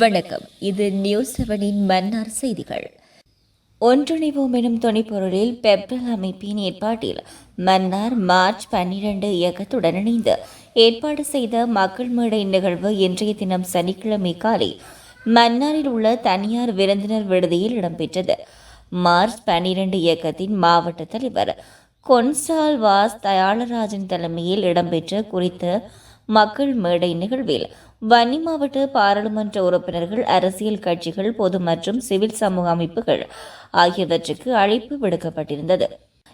வணக்கம். இது நியூஸ் செவனின் மன்னார் செய்திகள். ஒன்றிணைவோம் எனும் துணைப்பொருளில் பெப்ரல் அமைப்பின் ஏற்பாட்டில் மன்னார் மார்ச் பன்னிரண்டு இயக்கத்துடன் இணைந்து ஏற்பாடு செய்த மக்கள் மேடை நிகழ்வு இன்றைய தினம் சனிக்கிழமை காலை மன்னாரில் உள்ள தனியார் விருந்தினர் விடுதியில் இடம்பெற்றது. மார்ச் பன்னிரண்டு இயக்கத்தின் மாவட்ட தலைவர் கொன்சால்வாஸ் தயாளராஜன் தலைமையில் இடம்பெற்ற குறித்த மக்கள் மேடை நிகழ்வில் வன்னி மாவட்ட பாராளுமன்ற உறுப்பினர்கள் அரசியல் கட்சிகள் பொது மற்றும் சிவில் சமூக அமைப்புகள் ஆகியவற்றுக்கு அழைப்பு விடுக்கப்பட்டிருந்தது.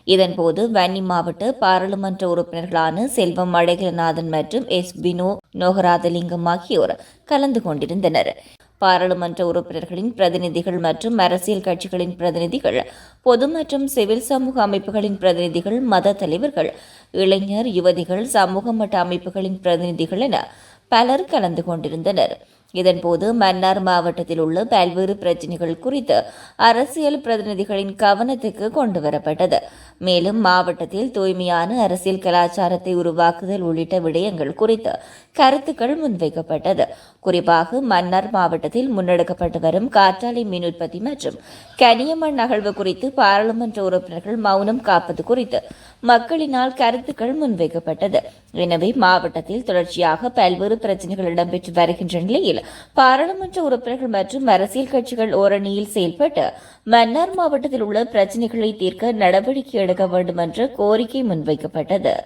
இதன்போது வன்னி மாவட்ட பாராளுமன்ற உறுப்பினர்களான செல்வம் அழகிரநாதன் மற்றும் எஸ். வினோ நோகராதலிங்கம் ஆகியோர் கலந்து கொண்டிருந்தனர். பாராளுமன்ற உறுப்பினர்களின் பிரதிநிதிகள் மற்றும் அரசியல் கட்சிகளின் பிரதிநிதிகள் பொது மற்றும் சிவில் சமூக அமைப்புகளின் பிரதிநிதிகள் மத தலைவர்கள் இளைஞர் யுவதிகள் சமூக மட்ட அமைப்புகளின் பிரதிநிதிகள் என பலர் கலந்து கொண்டிருந்தனர். இதன்போது மன்னார் மாவட்டத்தில் உள்ள பல்வேறு பிரச்சினைகள் குறித்து அரசியல் பிரதிநிதிகளின் கவனத்துக்கு கொண்டு வரப்பட்டது. மேலும் மாவட்டத்தில் தூய்மையான அரசியல் கலாச்சாரத்தை உருவாக்குதல் உள்ளிட்ட விடயங்கள் குறித்து கருத்துக்கள் முன்வைக்கப்பட்டது. குறிப்பாக மன்னார் மாவட்டத்தில் முன்னெடுக்கப்பட்டு வரும் காற்றாலை மின் உற்பத்தி மற்றும் கனியமண் நகழ்வு குறித்து பாராளுமன்ற உறுப்பினர்கள் மௌனம் காப்பது குறித்து மக்களினால் கருத்துக்கள் முன்வைக்கப்பட்டது. எனவே மாவட்டத்தில் தொடர்ச்சியாக பல்வேறு பிரச்சனைகள் இடம்பெற்று வருகின்ற நிலையில் பாராளுமன்ற உறுப்பினர்கள் மற்றும் அரசியல் கட்சிகள் ஓரணியில் செயல்பட்டு மன்னார் மாவட்டத்தில் உள்ள பிரச்சனைகளை தீர்க்க நடவடிக்கை எடுக்க வேண்டும் என்ற கோரிக்கை முன்வைக்கப்பட்டது.